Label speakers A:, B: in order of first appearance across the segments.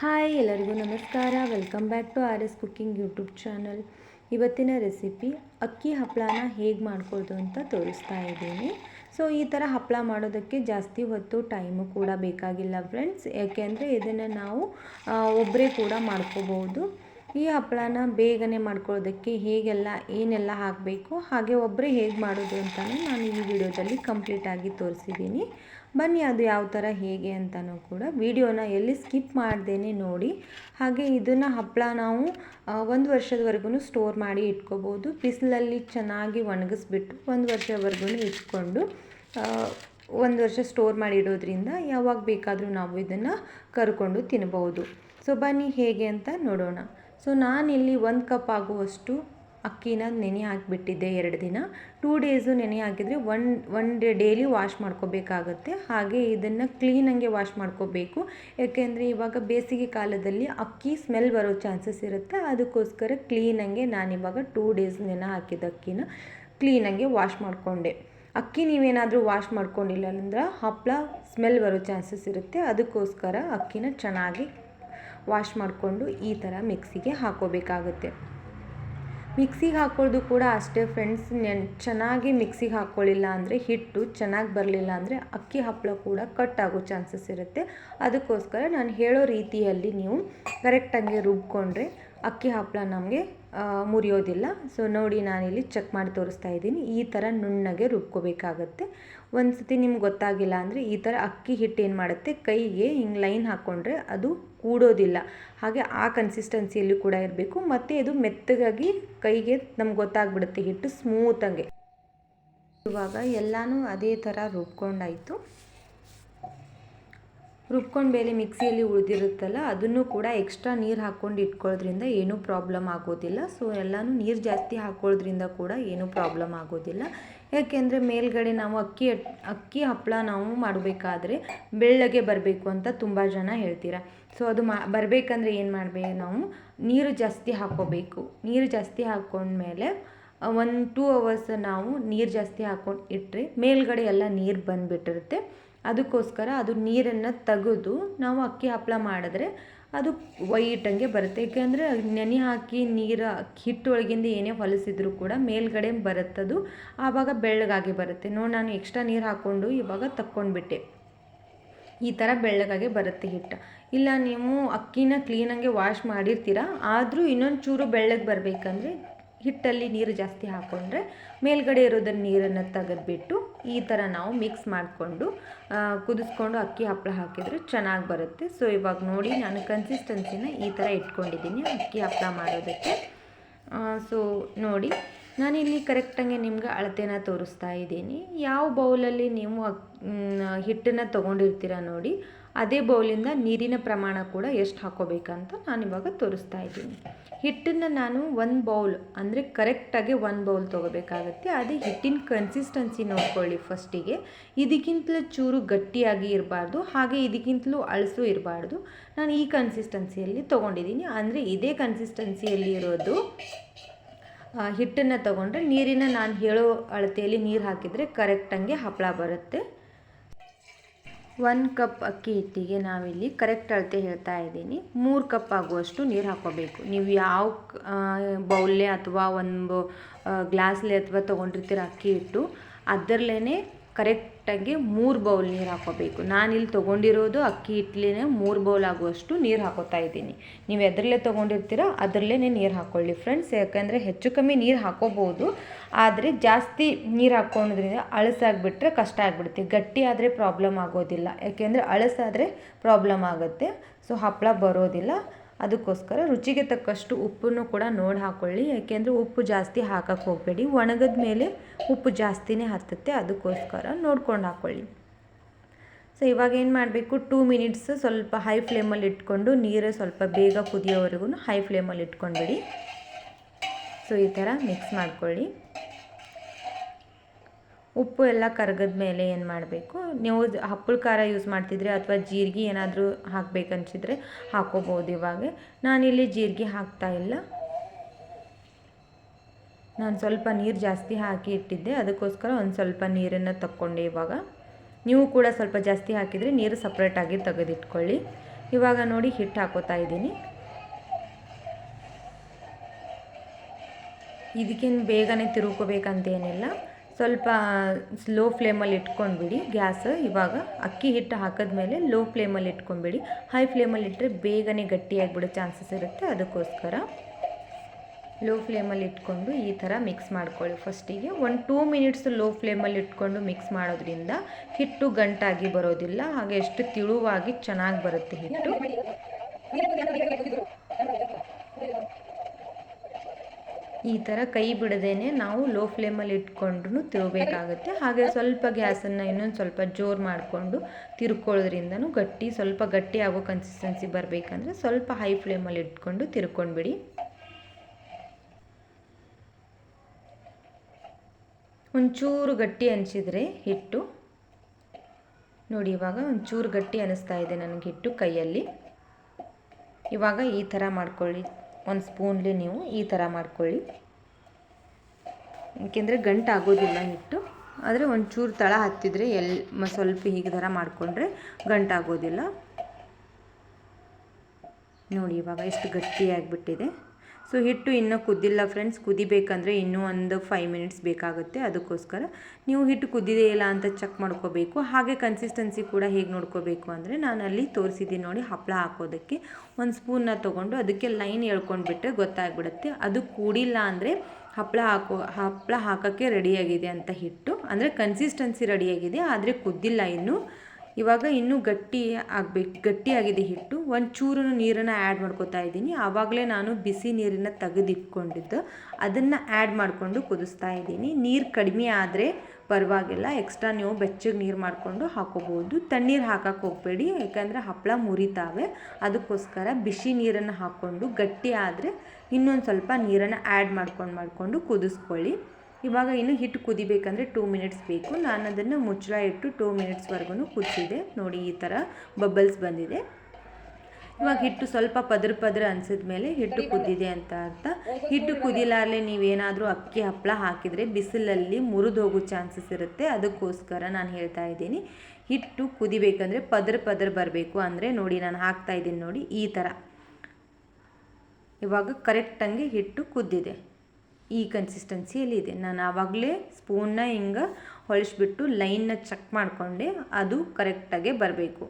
A: Hi, ಎಲ್ಲರಿಗೂ ನಮಸ್ಕಾರ. Welcome back to R S cooking YouTube channel ಇವತ್ತಿನ ರೆಸಿಪಿ ಅಕ್ಕಿ ಹಪ್ಪಳನ ಹೇಗೆ ಮಾಡ್ಕೊಳ್ಳೋದು ಅಂತ ತೋರಿಸ್ತಾ ಇದ್ದೀನಿ. ಸೊ ಈ ಥರ ಹಪ್ಪಳ ಮಾಡೋದಕ್ಕೆ ಜಾಸ್ತಿ ಹೊತ್ತು ಟೈಮು ಕೂಡ ಬೇಕಾಗಿಲ್ಲ ಫ್ರೆಂಡ್ಸ್ ಯಾಕೆಂದರೆ ಇದನ್ನು ನಾವು ಒಬ್ಬರೇ ಕೂಡ ಮಾಡ್ಕೋಬೋದು ಈ ಹಪ್ಪಳನ ಬೇಗನೆ ಮಾಡ್ಕೊಳ್ಳೋದಕ್ಕೆ ಹೇಗೆಲ್ಲ, ಏನೆಲ್ಲ ಹಾಕಬೇಕು, ಹಾಗೆ ಒಬ್ಬರೇ ಹೇಗೆ ಮಾಡೋದು ಅಂತಲೇ ನಾನು ಈ ವಿಡಿಯೋದಲ್ಲಿ ಕಂಪ್ಲೀಟಾಗಿ ತೋರಿಸಿದ್ದೀನಿ. ಬನ್ನಿ ಅದು ಯಾವ ಥರ ಹೇಗೆ ಅಂತಲೂ ಕೂಡ ವಿಡಿಯೋನ ಎಲ್ಲಿ ಸ್ಕಿಪ್ ಮಾಡ್ದೇ ನೋಡಿ. ಹಾಗೆ ಇದನ್ನು ಹಪ್ಪಳ ನಾವು ಒಂದು ವರ್ಷದವರೆಗೂ ಸ್ಟೋರ್ ಮಾಡಿ ಇಟ್ಕೋಬೋದು. ಬಿಸಿಲಲ್ಲಿ ಚೆನ್ನಾಗಿ ಒಣಗಿಸ್ಬಿಟ್ಟು ಒಂದು ವರ್ಷವರೆಗೂ ಇಟ್ಕೊಂಡು ಒಂದು ವರ್ಷ ಸ್ಟೋರ್ ಮಾಡಿ ಇಡೋದ್ರಿಂದ ಯಾವಾಗ ಬೇಕಾದರೂ ನಾವು ಇದನ್ನು ಕರ್ಕೊಂಡು ತಿನ್ಬೋದು. ಸೊ ಬನ್ನಿ ಹೇಗೆ ಅಂತ ನೋಡೋಣ. ಸೊ ನಾನಿಲ್ಲಿ ಒಂದು ಕಪ್ ಆಗುವಷ್ಟು ಅಕ್ಕಿನ ನೆನೆ ಹಾಕಿಬಿಟ್ಟಿದ್ದೆ ಎರಡು ದಿನ. ಟೂ ಡೇಸು ನೆನೆ ಹಾಕಿದರೆ one one day daily wash ಮಾಡ್ಕೋಬೇಕಾಗತ್ತೆ. ಹಾಗೆ ಇದನ್ನು ಕ್ಲೀನಾಗೆ ವಾಶ್ ಮಾಡ್ಕೋಬೇಕು. ಯಾಕೆಂದರೆ ಇವಾಗ ಬೇಸಿಗೆ ಕಾಲದಲ್ಲಿ ಅಕ್ಕಿ ಸ್ಮೆಲ್ ಬರೋ ಚಾನ್ಸಸ್ ಇರುತ್ತೆ. ಅದಕ್ಕೋಸ್ಕರ ಕ್ಲೀನಂಗೆ ನಾನಿವಾಗ ಟೂ ಡೇಸ್ ನೆನೆ ಹಾಕಿದ ಅಕ್ಕಿನ ಕ್ಲೀನಾಗೆ ವಾಶ್ ಮಾಡಿಕೊಂಡೆ. ಅಕ್ಕಿ ನೀವೇನಾದರೂ ವಾಶ್ ಮಾಡ್ಕೊಂಡಿಲ್ಲ ಅಂದ್ರೆ ಹಪ್ಪಳ ಸ್ಮೆಲ್ ಬರೋ ಚಾನ್ಸಸ್ ಇರುತ್ತೆ. ಅದಕ್ಕೋಸ್ಕರ ಅಕ್ಕಿನ ಚೆನ್ನಾಗಿ ವಾಶ್ ಮಾಡಿಕೊಂಡು ಈ ಥರ ಮಿಕ್ಸಿಗೆ ಹಾಕೋಬೇಕಾಗುತ್ತೆ. ಮಿಕ್ಸಿಗೆ ಹಾಕೋದು ಕೂಡ ಅಷ್ಟೇ ಫ್ರೆಂಡ್ಸ್ ನೆನ್, ಚೆನ್ನಾಗಿ ಮಿಕ್ಸಿಗೆ ಹಾಕ್ಕೊಳ್ಳಿಲ್ಲ ಅಂದರೆ ಹಿಟ್ಟು ಚೆನ್ನಾಗಿ ಬರಲಿಲ್ಲ ಅಂದರೆ ಅಕ್ಕಿ ಹಪ್ಪಳ ಕೂಡ ಕಟ್ ಆಗೋ ಚಾನ್ಸಸ್ ಇರುತ್ತೆ. ಅದಕ್ಕೋಸ್ಕರ ನಾನು ಹೇಳೋ ರೀತಿಯಲ್ಲಿ ನೀವು ಕರೆಕ್ಟಾಗಿ ರುಬ್ಕೊಂಡ್ರೆ ಅಕ್ಕಿ ಹಪ್ಪಳ ನಮಗೆ ಮುರಿಯೋದಿಲ್ಲ. ಸೊ ನೋಡಿ ನಾನಿಲ್ಲಿ ಚೆಕ್ ಮಾಡಿ ತೋರಿಸ್ತಾ ಇದ್ದೀನಿ. ಈ ಥರ ನುಣ್ಣಗೆ ರುಬ್ಕೋಬೇಕಾಗತ್ತೆ. ಒಂದು ಸತಿ ನಿಮ್ಗೆ ಗೊತ್ತಾಗಿಲ್ಲ ಅಂದರೆ ಈ ಥರ ಅಕ್ಕಿ ಹಿಟ್ಟು ಏನು ಮಾಡುತ್ತೆ? ಕೈಗೆ ಹಿಂಗೆ ಲೈನ್ ಹಾಕ್ಕೊಂಡ್ರೆ ಅದು ಕೂಡೋದಿಲ್ಲ. ಹಾಗೆ ಆ ಕನ್ಸಿಸ್ಟೆನ್ಸಿಯಲ್ಲಿ ಕೂಡ ಇರಬೇಕು. ಮತ್ತು ಇದು ಮೆತ್ತಗಾಗಿ ಕೈಗೆ ನಮ್ಗೆ ಗೊತ್ತಾಗ್ಬಿಡುತ್ತೆ ಹಿಟ್ಟು ಸ್ಮೂತಂಗೆ ಇವಾಗ ಎಲ್ಲನೂ ಅದೇ ಥರ ರುಬ್ಕೊಂಡಾಯಿತು. ರುಬ್ಕೊಂಡು ಬೇರೆ ಮಿಕ್ಸಿಯಲ್ಲಿ ಉಳಿದಿರುತ್ತಲ್ಲ, ಅದನ್ನು ಕೂಡ ಎಕ್ಸ್ಟ್ರಾ ನೀರು ಹಾಕ್ಕೊಂಡು ಇಟ್ಕೊಳ್ಳೋದ್ರಿಂದ ಏನೂ ಪ್ರಾಬ್ಲಮ್ ಆಗೋದಿಲ್ಲ. ಸೊ ಎಲ್ಲನೂ ನೀರು ಜಾಸ್ತಿ ಹಾಕ್ಕೊಳ್ಳೋದ್ರಿಂದ ಕೂಡ ಏನೂ ಪ್ರಾಬ್ಲಮ್ ಆಗೋದಿಲ್ಲ. ಯಾಕೆಂದರೆ ಮೇಲ್ಗಡೆ ನಾವು ಅಕ್ಕಿ ಅಕ್ಕಿ ಹಪ್ಪಳ ನಾವು ಮಾಡಬೇಕಾದ್ರೆ ಬೆಳ್ಳಗೆ ಬರಬೇಕು ಅಂತ ತುಂಬ ಜನ ಹೇಳ್ತೀರ. ಸೊ ಅದು ಮಾ, ಬರಬೇಕಂದ್ರೆ ಏನು ಮಾಡಬೇಕು ನಾವು ನೀರು ಜಾಸ್ತಿ ಹಾಕ್ಕೋಬೇಕು. ನೀರು ಜಾಸ್ತಿ ಹಾಕ್ಕೊಂಡ್ಮೇಲೆ ಒಂದು ಟೂ ಅವರ್ಸ್ ನಾವು ನೀರು ಜಾಸ್ತಿ ಹಾಕ್ಕೊಂಡು ಇಟ್ಟರೆ ಮೇಲ್ಗಡೆ ಎಲ್ಲ ನೀರು ಬಂದುಬಿಟ್ಟಿರುತ್ತೆ. ಅದಕ್ಕೋಸ್ಕರ ಅದು ನೀರನ್ನು ತೆಗೆದು ನಾವು ಅಕ್ಕಿ ಹಪ್ಪಳ ಮಾಡಿದ್ರೆ ಅದು ವೈಟಂಗೆ ಬರುತ್ತೆ. ಏಕೆಂದರೆ ನೆನೆ ಹಾಕಿ ನೀರು ಹಿಟ್ಟು ಒಳಗಿಂದ ಏನೇ ಹೊಲಸಿದ್ರು ಕೂಡ ಮೇಲ್ಗಡೆ ಬರುತ್ತದು ಆವಾಗ ಬೆಳ್ಳಗಾಗಿ ಬರುತ್ತೆ. ನೋಡಿ ನಾನು ಎಕ್ಸ್ಟ್ರಾ ನೀರು ಹಾಕ್ಕೊಂಡು ಇವಾಗ ತಕ್ಕೊಂಡ್ಬಿಟ್ಟೆ. ಈ ಥರ ಬೆಳ್ಳಗಾಗೆ ಬರುತ್ತೆ ಹಿಟ್ಟು. ಇಲ್ಲ ನೀವು ಅಕ್ಕಿನ ಕ್ಲೀನಾಗೆ ವಾಶ್ ಮಾಡಿರ್ತೀರ? ಆದರೂ ಇನ್ನೊಂದು ಚೂರು ಬೆಳ್ಳಗೆ ಬರಬೇಕಂದ್ರೆ ಹಿಟ್ಟಲ್ಲಿ ನೀರು ಜಾಸ್ತಿ ಹಾಕ್ಕೊಂಡ್ರೆ ಮೇಲ್ಗಡೆ ಇರೋದನ್ನು ನೀರನ್ನು ತೆಗೆದುಬಿಟ್ಟು ಈ ಥರ ನಾವು ಮಿಕ್ಸ್ ಮಾಡಿಕೊಂಡು ಕುದಿಸ್ಕೊಂಡು ಅಕ್ಕಿ ಹಪ್ಪಳ ಹಾಕಿದರೆ ಚೆನ್ನಾಗಿ ಬರುತ್ತೆ. ಸೊ ಇವಾಗ ನೋಡಿ ನಾನು ಕನ್ಸಿಸ್ಟೆನ್ಸಿನ ಈ ಥರ ಇಟ್ಕೊಂಡಿದ್ದೀನಿ ಅಕ್ಕಿ ಹಪ್ಪಳ ಮಾಡೋದಕ್ಕೆ. ಸೊ ನೋಡಿ ನಾನಿಲ್ಲಿ ಕರೆಕ್ಟಾಗಿ ನಿಮ್ಗೆ ಅಳತೆನ ತೋರಿಸ್ತಾ ಇದ್ದೀನಿ. ಯಾವ ಬೌಲಲ್ಲಿ ನೀವು ಹಿಟ್ಟನ್ನು ತೊಗೊಂಡಿರ್ತೀರ ನೋಡಿ. ಅದೇ ಬೌಲಿಂದ ನೀರಿನ ಪ್ರಮಾಣ ಕೂಡ ಎಷ್ಟು ಹಾಕೋಬೇಕಂತ ನಾನಿವಾಗ ತೋರಿಸ್ತಾ ಇದ್ದೀನಿ. ಹಿಟ್ಟನ್ನು ನಾನು ಒಂದು ಬೌಲ್, ಅಂದರೆ ಕರೆಕ್ಟಾಗಿ ಒಂದು ಬೌಲ್ ತೊಗೋಬೇಕಾಗತ್ತೆ. ಅದೇ ಹಿಟ್ಟಿನ ಕನ್ಸಿಸ್ಟೆನ್ಸಿ ನೋಡ್ಕೊಳ್ಳಿ ಫಸ್ಟಿಗೆ. ಇದಕ್ಕಿಂತಲೂ ಚೂರು ಗಟ್ಟಿಯಾಗಿ ಇರಬಾರ್ದು, ಹಾಗೆ ಇದಕ್ಕಿಂತಲೂ ಅಳಸು ಇರಬಾರ್ದು. ನಾನು ಈ ಕನ್ಸಿಸ್ಟೆನ್ಸಿಯಲ್ಲಿ ತೊಗೊಂಡಿದ್ದೀನಿ. ಅಂದರೆ ಇದೇ ಕನ್ಸಿಸ್ಟೆನ್ಸಿಯಲ್ಲಿ ಇರೋದು ಹಿಟ್ಟನ್ನು ತೊಗೊಂಡ್ರೆ ನೀರಿನ ನಾನು ಹೇಳೋ ಅಳತೆಯಲ್ಲಿ ನೀರು ಹಾಕಿದರೆ ಕರೆಕ್ಟಂಗೆ ಹಪ್ಪಳ ಬರುತ್ತೆ. ಒಂದು ಕಪ್ ಅಕ್ಕಿ ಹಿಟ್ಟಿಗೆ ನಾವಿಲ್ಲಿ ಕರೆಕ್ಟ್ ಅಳತೆ ಹೇಳ್ತಾ ಇದ್ದೀನಿ. ಮೂರು ಕಪ್ ಆಗುವಷ್ಟು ನೀರು ಹಾಕೋಬೇಕು ನೀವು ಯಾವ ಬೌಲ್ಲೇ ಅಥವಾ ಒಂದು ಗ್ಲಾಸ್ಲೆ ಅಥವಾ ತೊಗೊಂಡಿರ್ತೀರ ಅಕ್ಕಿ ಹಿಟ್ಟು ಅದರಲ್ಲೇ ಕರೆಕ್ಟಾಗಿ ಮೂರು ಬೌಲ್ ನೀರು ಹಾಕೋಬೇಕು. ನಾನಿಲ್ಲಿ ತೊಗೊಂಡಿರೋದು ಅಕ್ಕಿ ಹಿಟ್ಲೇ ಮೂರು ಬೌಲ್ ಆಗುವಷ್ಟು ನೀರು ಹಾಕೋತಾ ಇದ್ದೀನಿ. ನೀವು ಎದರಲ್ಲೇ ತೊಗೊಂಡಿರ್ತೀರ ಅದರಲ್ಲೇ ನೀರು ಹಾಕ್ಕೊಳ್ಳಿ ಫ್ರೆಂಡ್ಸ್. ಯಾಕಂದರೆ ಹೆಚ್ಚು ಕಮ್ಮಿ ನೀರು ಹಾಕೋಬೋದು, ಆದರೆ ಜಾಸ್ತಿ ನೀರು ಹಾಕ್ಕೊಂಡ್ರಿಂದ ಅಳಸಾಗಿಬಿಟ್ರೆ ಕಷ್ಟ ಆಗಿಬಿಡುತ್ತೆ. ಗಟ್ಟಿ ಆದರೆ ಪ್ರಾಬ್ಲಮ್ ಆಗೋದಿಲ್ಲ. ಯಾಕೆಂದರೆ ಅಳಸಾದರೆ ಪ್ರಾಬ್ಲಮ್ ಆಗುತ್ತೆ. ಸೊ ಹಪ್ಪಳ ಬರೋದಿಲ್ಲ. ಅದಕ್ಕೋಸ್ಕರ ರುಚಿಗೆ ತಕ್ಕಷ್ಟು ಉಪ್ಪನ್ನು ಕೂಡ ನೋಡಿ ಹಾಕ್ಕೊಳ್ಳಿ ಯಾಕೆಂದರೆ ಉಪ್ಪು ಜಾಸ್ತಿ ಹಾಕಕ್ಕೆ ಹೋಗಬೇಡಿ. ಒಣಗಿದ ಮೇಲೆ ಉಪ್ಪು ಜಾಸ್ತಿನೇ ಹತ್ತುತ್ತೆ. ಅದಕ್ಕೋಸ್ಕರ ನೋಡ್ಕೊಂಡು ಹಾಕ್ಕೊಳ್ಳಿ ಸೊ ಇವಾಗ ಏನು ಮಾಡಬೇಕು? ಟೂ ಮಿನಿಟ್ಸ್ ಸ್ವಲ್ಪ ಹೈ ಫ್ಲೇಮಲ್ಲಿ ಇಟ್ಕೊಂಡು ನೀರು ಸ್ವಲ್ಪ ಬೇಗ ಕುದಿಯೋವರೆಗೂ ಹೈ ಫ್ಲೇಮಲ್ಲಿ ಇಟ್ಕೊಂಡ್ಬಿಡಿ. ಸೊ ಈ ಥರ ಮಿಕ್ಸ್ ಮಾಡ್ಕೊಳ್ಳಿ. ಉಪ್ಪು ಎಲ್ಲ ಕರಗದ ಮೇಲೆ ಏನು ಮಾಡಬೇಕು? ನೀವು ಹಪ್ಪಳ ಖಾರ ಯೂಸ್ ಮಾಡ್ತಿದ್ರೆ ಅಥವಾ ಜೀರಿಗೆ ಏನಾದರೂ ಹಾಕಬೇಕನ್ಸಿದ್ರೆ ಹಾಕೋಬೋದು ಇವಾಗ. ನಾನಿಲ್ಲಿ ಜೀರಿಗೆ ಹಾಕ್ತಾ ಇಲ್ಲ. ನಾನು ಸ್ವಲ್ಪ ನೀರು ಜಾಸ್ತಿ ಹಾಕಿ ಇಟ್ಟಿದ್ದೆ. ಅದಕ್ಕೋಸ್ಕರ ಒಂದು ಸ್ವಲ್ಪ ನೀರನ್ನು ತಕ್ಕೊಂಡೆ ಇವಾಗ. ನೀವು ಕೂಡ ಸ್ವಲ್ಪ ಜಾಸ್ತಿ ಹಾಕಿದರೆ ನೀರು ಸಪ್ರೇಟಾಗಿ ತೆಗೆದಿಟ್ಕೊಳ್ಳಿ. ಇವಾಗ ನೋಡಿ ಹಿಟ್ಟು ಹಾಕೋತಾ ಇದ್ದೀನಿ. ಇದಕ್ಕೇನು ಬೇಗನೆ ತಿರುಗ್ಕೋಬೇಕಂತೇನಿಲ್ಲ. ಸ್ವಲ್ಪ ಸ್ಲೋ ಫ್ಲೇಮಲ್ಲಿ ಇಟ್ಕೊಂಡ್ಬಿಡಿ ಗ್ಯಾಸ್. ಇವಾಗ ಅಕ್ಕಿ ಹಿಟ್ಟು ಹಾಕಿದ್ಮೇಲೆ ಲೋ ಫ್ಲೇಮಲ್ಲಿ ಇಟ್ಕೊಂಡ್ಬಿಡಿ. ಹೈ ಫ್ಲೇಮಲ್ಲಿ ಇಟ್ಟರೆ ಬೇಗನೆ ಗಟ್ಟಿಯಾಗಿಬಿಡೋ ಚಾನ್ಸಸ್ ಇರುತ್ತೆ. ಅದಕ್ಕೋಸ್ಕರ ಲೋ ಫ್ಲೇಮಲ್ಲಿ ಇಟ್ಕೊಂಡು ಈ ಥರ ಮಿಕ್ಸ್ ಮಾಡ್ಕೊಳ್ಳಿ. ಫಸ್ಟಿಗೆ ಒಂದು ಟೂ ಮಿನಿಟ್ಸ್ ಲೋ ಫ್ಲೇಮಲ್ಲಿ ಇಟ್ಕೊಂಡು ಮಿಕ್ಸ್ ಮಾಡೋದ್ರಿಂದ ಹಿಟ್ಟು ಗಂಟಾಗಿ ಬರೋದಿಲ್ಲ. ಹಾಗೆ ಎಷ್ಟು ತಿಳುವಾಗಿ ಚೆನ್ನಾಗಿ ಬರುತ್ತೆ ಹಿಟ್ಟು. ಈ ಥರ ಕೈ ಬಿಡದೇನೆ ನಾವು ಲೋ ಫ್ಲೇಮಲ್ಲಿ ಇಟ್ಕೊಂಡ್ರೂ ತಿರುಗಬೇಕಾಗುತ್ತೆ. ಹಾಗೆ ಸ್ವಲ್ಪ ಗ್ಯಾಸನ್ನು ಇನ್ನೊಂದು ಸ್ವಲ್ಪ ಜೋರು ಮಾಡಿಕೊಂಡು ತಿರ್ಕೊಳ್ಳೋದ್ರಿಂದನೂ ಗಟ್ಟಿ, ಸ್ವಲ್ಪ ಗಟ್ಟಿ ಆಗೋ ಕನ್ಸಿಸ್ಟೆನ್ಸಿ ಬರಬೇಕಂದ್ರೆ ಸ್ವಲ್ಪ ಹೈ ಫ್ಲೇಮಲ್ಲಿ ಇಟ್ಕೊಂಡು ತಿರ್ಕೊಂಡ್ಬಿಡಿ. ಒಂಚೂರು ಗಟ್ಟಿ ಅನಿಸಿದರೆ ಹಿಟ್ಟು. ನೋಡಿ, ಇವಾಗ ಒಂಚೂರು ಗಟ್ಟಿ ಅನ್ನಿಸ್ತಾ ಇದೆ ನನಗೆ ಹಿಟ್ಟು ಕೈಯಲ್ಲಿ. ಇವಾಗ ಈ ಥರ ಮಾಡ್ಕೊಳ್ಳಿ. ಒಂದು ಸ್ಪೂನ್ಲಿ ನೀವು ಈ ಥರ ಮಾಡ್ಕೊಳ್ಳಿ. ಏಕೆಂದರೆ ಗಂಟು ಆಗೋದಿಲ್ಲ ಹಿಟ್ಟು. ಆದರೆ ಒಂಚೂರು ತಳ ಹತ್ತಿದರೆ ಎಲ್ ಸ್ವಲ್ಪ ಹೀಗೆ ಥರ ಮಾಡಿಕೊಂಡ್ರೆ ಗಂಟಾಗೋದಿಲ್ಲ ನೋಡಿ ಇವಾಗ ಎಷ್ಟು ಗಟ್ಟಿಯಾಗಿಬಿಟ್ಟಿದೆ. ಸೊ ಹಿಟ್ಟು ಇನ್ನೂ ಕುದ್ದಿಲ್ಲ ಫ್ರೆಂಡ್ಸ್ ಕುದಿಬೇಕಂದ್ರೆ ಇನ್ನೂ ಒಂದು ಫೈವ್ ಮಿನಿಟ್ಸ್ ಬೇಕಾಗುತ್ತೆ. ಅದಕ್ಕೋಸ್ಕರ ನೀವು ಹಿಟ್ಟು ಕುದ್ದಿದೆ ಇಲ್ಲ ಅಂತ ಚೆಕ್ ಮಾಡ್ಕೋಬೇಕು. ಹಾಗೆ ಕನ್ಸಿಸ್ಟೆನ್ಸಿ ಕೂಡ ಹೇಗೆ ನೋಡ್ಕೋಬೇಕು ಅಂದರೆ ನಾನು ಅಲ್ಲಿ ತೋರಿಸಿದ್ದೀನಿ ನೋಡಿ ಹಪ್ಪಳ ಹಾಕೋದಕ್ಕೆ. ಒಂದು ಸ್ಪೂನ್ನ ತೊಗೊಂಡು ಅದಕ್ಕೆ ಲೈನ್ ಎಳ್ಕೊಂಡ್ಬಿಟ್ರೆ ಗೊತ್ತಾಗ್ಬಿಡುತ್ತೆ. ಅದು ಕೂಡಿಲ್ಲ ಅಂದರೆ ಹಪ್ಪಳ ಹಾಕೋ ಹಪ್ಪಳ ಹಾಕೋಕ್ಕೆ ರೆಡಿಯಾಗಿದೆ ಅಂತ ಹಿಟ್ಟು. ಅಂದರೆ ಕನ್ಸಿಸ್ಟೆನ್ಸಿ ರೆಡಿಯಾಗಿದೆ ಆದರೆ ಕುದ್ದಿಲ್ಲ ಇನ್ನೂ. ಇವಾಗ ಇನ್ನೂ ಗಟ್ಟಿ ಆಗಬೇಕು, ಗಟ್ಟಿಯಾಗಿದೆ ಹಿಟ್ಟು. ಒಂದು ಚೂರು ನೀರನ್ನು ಆ್ಯಡ್ ಮಾಡ್ಕೋತಾ ಇದ್ದೀನಿ. ಆವಾಗಲೇ ನಾನು ಬಿಸಿ ನೀರನ್ನು ತೆಗೆದಿಟ್ಕೊಂಡಿದ್ದು. ಅದನ್ನು ಆ್ಯಡ್ ಮಾಡಿಕೊಂಡು ಕುದಿಸ್ತಾ ಇದ್ದೀನಿ. ನೀರು ಕಡಿಮೆ ಆದರೆ ಪರವಾಗಿಲ್ಲ. ಎಕ್ಸ್ಟ್ರಾ ನೀವು ಬೆಚ್ಚಗೆ ನೀರು ಮಾಡಿಕೊಂಡು ಹಾಕೋಬೋದು ತಣ್ಣೀರು ಹಾಕಕ್ಕೆ ಹೋಗಬೇಡಿ. ಯಾಕಂದರೆ ಹಪ್ಪಳ ಮುರಿತಾವೆ. ಅದಕ್ಕೋಸ್ಕರ ಬಿಸಿ ನೀರನ್ನು ಹಾಕ್ಕೊಂಡು ಗಟ್ಟಿ ಆದರೆ ಇನ್ನೊಂದು ಸ್ವಲ್ಪ ನೀರನ್ನು ಆ್ಯಡ್ ಮಾಡ್ಕೊಂಡು ಮಾಡಿಕೊಂಡು ಕುದಿಸ್ಕೊಳ್ಳಿ. ಇವಾಗ ಇನ್ನು ಹಿಟ್ಟು ಕುದಿಬೇಕಂದ್ರೆ ಟೂ ಮಿನಿಟ್ಸ್ ಬೇಕು. ನಾನು ಅದನ್ನು ಮುಚ್ಚಳ ಇಟ್ಟು ಟೂ ಮಿನಿಟ್ಸ್ವರೆಗೂ ಕುದಿಸಿದೆ. ನೋಡಿ ಈ ಥರ ಬಬಲ್ಸ್ ಬಂದಿದೆ. ಇವಾಗ ಹಿಟ್ಟು ಸ್ವಲ್ಪ ಪದರ ಪದರ ಅನ್ಸಿದ ಮೇಲೆ ಹಿಟ್ಟು ಕುದ್ದಿದೆ ಅಂತ ಅರ್ಥ. ಹಿಟ್ಟು ಕುದಿಲಾರಲೆ ನೀವೇನಾದರೂ ಅಕ್ಕಿ ಹಪ್ಪಳ ಹಾಕಿದರೆ ಬಿಸಿಲಲ್ಲಿ ಮುರಿದು ಹೋಗೋ ಚಾನ್ಸಸ್ ಇರುತ್ತೆ. ಅದಕ್ಕೋಸ್ಕರ ನಾನು ಹೇಳ್ತಾ ಇದ್ದೀನಿ. ಹಿಟ್ಟು ಕುದಿಬೇಕಂದ್ರೆ ಪದರ ಪದರ ಬರಬೇಕು ಅಂದರೆ ನೋಡಿ ನಾನು ಹಾಕ್ತಾ ಇದ್ದೀನಿ ನೋಡಿ ಈ ಥರ. ಇವಾಗ ಕರೆಕ್ಟಂಗೆ ಹಿಟ್ಟು ಕುದ್ದಿದೆ. ಈ ಕನ್ಸಿಸ್ಟೆನ್ಸಿಯಲ್ಲಿ ಇದೆ. ನಾನು ಆವಾಗಲೇ ಸ್ಪೂನ್ನ ಹಿಂಗೆ ಹೊಳಿಸ್ಬಿಟ್ಟು ಲೈನ್ನ ಚೆಕ್ ಮಾಡಿಕೊಂಡೆ, ಅದು ಕರೆಕ್ಟಾಗೆ ಬರಬೇಕು.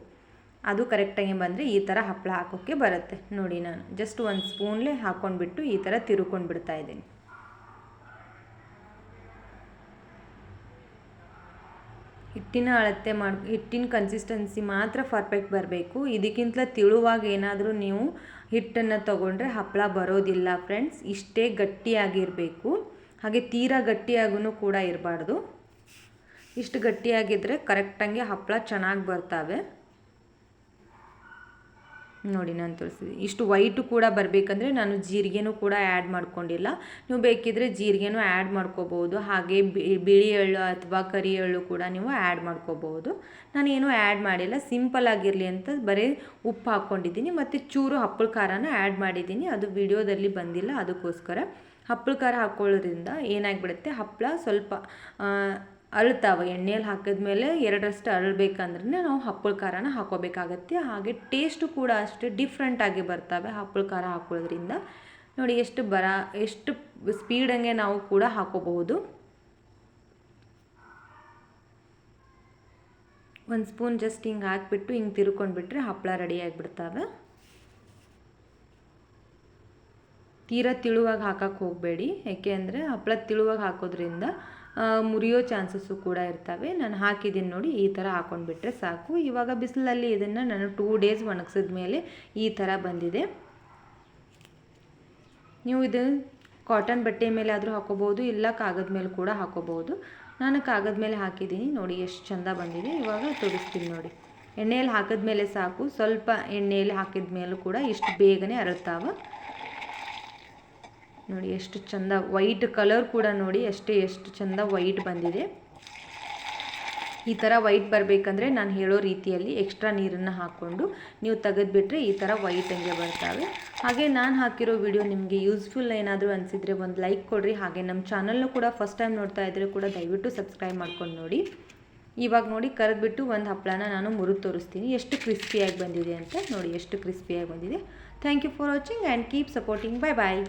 A: ಅದು ಕರೆಕ್ಟಾಗಿ ಬಂದರೆ ಈ ಥರ ಹಪ್ಪಳ ಹಾಕೋಕ್ಕೆ ಬರುತ್ತೆ. ನೋಡಿ ನಾನು ಜಸ್ಟ್ ಒಂದು ಸ್ಪೂನ್ಲೇ ಹಾಕ್ಕೊಂಡ್ಬಿಟ್ಟು ಈ ಥರ ತಿರುಕೊಂಡು ಬಿಡ್ತಾ ಇದ್ದೀನಿ. ಹಿಟ್ಟಿನ ಅಳತೆ ಮಾಡಿ, ಹಿಟ್ಟಿನ ಕನ್ಸಿಸ್ಟೆನ್ಸಿ ಮಾತ್ರ ಪರ್ಫೆಕ್ಟ್ ಬರಬೇಕು. ಇದಕ್ಕಿಂತ ತಿಳುವಾಗ ಏನಾದರೂ ನೀವು ಹಿಟ್ಟನ್ನು ತೊಗೊಂಡ್ರೆ ಹಪ್ಪಳ ಬರೋದಿಲ್ಲ ಫ್ರೆಂಡ್ಸ್ ಇಷ್ಟೇ ಗಟ್ಟಿಯಾಗಿರಬೇಕು. ಹಾಗೆ ತೀರಾ ಗಟ್ಟಿಯಾಗೂ ಕೂಡ ಇರಬಾರ್ದು. ಇಷ್ಟು ಗಟ್ಟಿಯಾಗಿದ್ದರೆ ಕರೆಕ್ಟಾಗಿ ಹಪ್ಪಳ ಚೆನ್ನಾಗಿ ಬರ್ತವೆ. ನೋಡಿ ನಾನು ತೋರಿಸಿದೆ ಇಷ್ಟು ವೈಟು ಕೂಡ ಬರಬೇಕಂದ್ರೆ ನಾನು ಜೀರಿಗೆನೂ ಕೂಡ ಆ್ಯಡ್ ಮಾಡ್ಕೊಂಡಿಲ್ಲ. ನೀವು ಬೇಕಿದ್ರೆ ಜೀರಿಗೆನೂ ಆ್ಯಡ್ ಮಾಡ್ಕೋಬೋದು. ಹಾಗೆ ಬಿಳಿ ಎಳ್ಳು ಅಥವಾ ಕರಿ ಎಳ್ಳು ಕೂಡ ನೀವು ಆ್ಯಡ್ ಮಾಡ್ಕೋಬೋದು. ನಾನೇನು ಆ್ಯಡ್ ಮಾಡಿಲ್ಲ. ಸಿಂಪಲ್ ಆಗಿರಲಿ ಅಂತ ಬರೀ ಉಪ್ಪು ಹಾಕ್ಕೊಂಡಿದ್ದೀನಿ. ಮತ್ತು ಚೂರು ಹಪ್ಪಳ ಖಾರನ ಆ್ಯಡ್ ಮಾಡಿದ್ದೀನಿ. ಅದು ವಿಡಿಯೋದಲ್ಲಿ ಬಂದಿಲ್ಲ, ಅದಕ್ಕೋಸ್ಕರ. ಹಪ್ಪಳ ಖಾರ ಹಾಕ್ಕೊಳ್ಳೋದ್ರಿಂದ ಏನಾಗಿಬಿಡುತ್ತೆ? ಹಪ್ಪಳ ಸ್ವಲ್ಪ ಅಳ್ತಾವೆ ಎಣ್ಣೆಯಲ್ಲಿ ಹಾಕಿದ್ಮೇಲೆ ಎರಡರಷ್ಟು ಅರಳಬೇಕಂದ್ರೆ ನಾವು ಹಪ್ಪಳ ಖಾರನ ಹಾಕೋಬೇಕಾಗತ್ತೆ. ಹಾಗೆ ಟೇಸ್ಟು ಕೂಡ ಅಷ್ಟೇ ಡಿಫ್ರೆಂಟಾಗಿ ಬರ್ತವೆ ಹಪ್ಪಳ ಖಾರ ಹಾಕೋದ್ರಿಂದ ನೋಡಿ, ಎಷ್ಟು ಬರ, ಎಷ್ಟು ಸ್ಪೀಡಂಗೆ ನಾವು ಕೂಡ ಹಾಕೋಬಹುದು. ಒಂದು ಸ್ಪೂನ್ ಜಸ್ಟ್ ಹಿಂಗೆ ಹಾಕಿಬಿಟ್ಟು ಹಿಂಗೆ ತಿರ್ಕೊಂಡ್ಬಿಟ್ರೆ ಹಪ್ಪಳ ರೆಡಿ ಆಗಿಬಿಡ್ತಾವೆ. ತೀರಾ ತಿಳುವಾಗಿ ಹಾಕಕ್ಕೆ ಹೋಗಬೇಡಿ. ಯಾಕೆ ಅಂದರೆ ಹಪ್ಪಳ ತಿಳುವಾಗಿ ಹಾಕೋದ್ರಿಂದ ಮುರಿಯೋ ಚಾನ್ಸಸ್ಸು ಕೂಡ ಇರ್ತವೆ. ನಾನು ಹಾಕಿದ್ದೀನಿ ನೋಡಿ, ಈ ಥರ ಹಾಕೊಂಡ್ಬಿಟ್ರೆ ಸಾಕು. ಇವಾಗ ಬಿಸಿಲಲ್ಲಿ ಇದನ್ನು ನಾನು ಟೂ ಡೇಸ್ ಒಣಗಿಸಿದ ಮೇಲೆ ಈ ಥರ ಬಂದಿದೆ. ನೀವು ಇದು ಕಾಟನ್ ಬಟ್ಟೆ ಮೇಲೆ ಆದರೂ ಹಾಕೋಬೋದು ಇಲ್ಲ ಕಾಗದ ಮೇಲೆ ಕೂಡ ಹಾಕೋಬೋದು ನಾನು ಕಾಗದ ಮೇಲೆ ಹಾಕಿದ್ದೀನಿ ನೋಡಿ, ಎಷ್ಟು ಚೆಂದ ಬಂದಿದೆ. ಇವಾಗ ತೋರಿಸ್ತೀನಿ ನೋಡಿ. ಎಣ್ಣೆಯಲ್ಲಿ ಹಾಕಿದ ಮೇಲೆ ಸಾಕು. ಸ್ವಲ್ಪ ಎಣ್ಣೆಯಲ್ಲಿ ಹಾಕಿದ ಮೇಲೂ ಕೂಡ ಇಷ್ಟು ಬೇಗನೆ ಅರಳ್ತಾವೆ. ನೋಡಿ, ಎಷ್ಟು ಚಂದ ವೈಟ್ ಕಲರ್ ಕೂಡ ನೋಡಿ, ಅಷ್ಟೇ ಎಷ್ಟು ಚಂದ ವೈಟ್ ಬಂದಿದೆ. ಈ ಥರ ವೈಟ್ ಬರಬೇಕಂದ್ರೆ ನಾನು ಹೇಳೋ ರೀತಿಯಲ್ಲಿ ಎಕ್ಸ್ಟ್ರಾ ನೀರನ್ನು ಹಾಕ್ಕೊಂಡು ನೀವು ತೆಗೆದುಬಿಟ್ರೆ ಈ ಥರ ವೈಟ್ ಹಂಗೆ ಬರ್ತವೆ. ಹಾಗೆ ನಾನು ಹಾಕಿರೋ ವಿಡಿಯೋ ನಿಮಗೆ ಯೂಸ್ಫುಲ್ ಏನಾದರೂ ಅನಿಸಿದರೆ ಒಂದು ಲೈಕ್ ಕೊಡಿರಿ. ಹಾಗೆ ನಮ್ಮ ಚಾನಲ್ನು ಕೂಡ ಫಸ್ಟ್ ಟೈಮ್ ನೋಡ್ತಾ ಇದ್ದರೆ ಕೂಡ ದಯವಿಟ್ಟು ಸಬ್ಸ್ಕ್ರೈಬ್ ಮಾಡ್ಕೊಂಡು ನೋಡಿ. ಇವಾಗ ನೋಡಿ, ಕರೆದ್ಬಿಟ್ಟು ಒಂದು ಹಪ್ಪಳನ ನಾನು ಮುರು ತೋರಿಸ್ತೀನಿ. ಎಷ್ಟು ಕ್ರಿಸ್ಪಿಯಾಗಿ ಬಂದಿದೆ ಅಂತ ನೋಡಿ, ಎಷ್ಟು ಕ್ರಿಸ್ಪಿಯಾಗಿ ಬಂದಿದೆ. Thank you for watching and keep supporting bye bye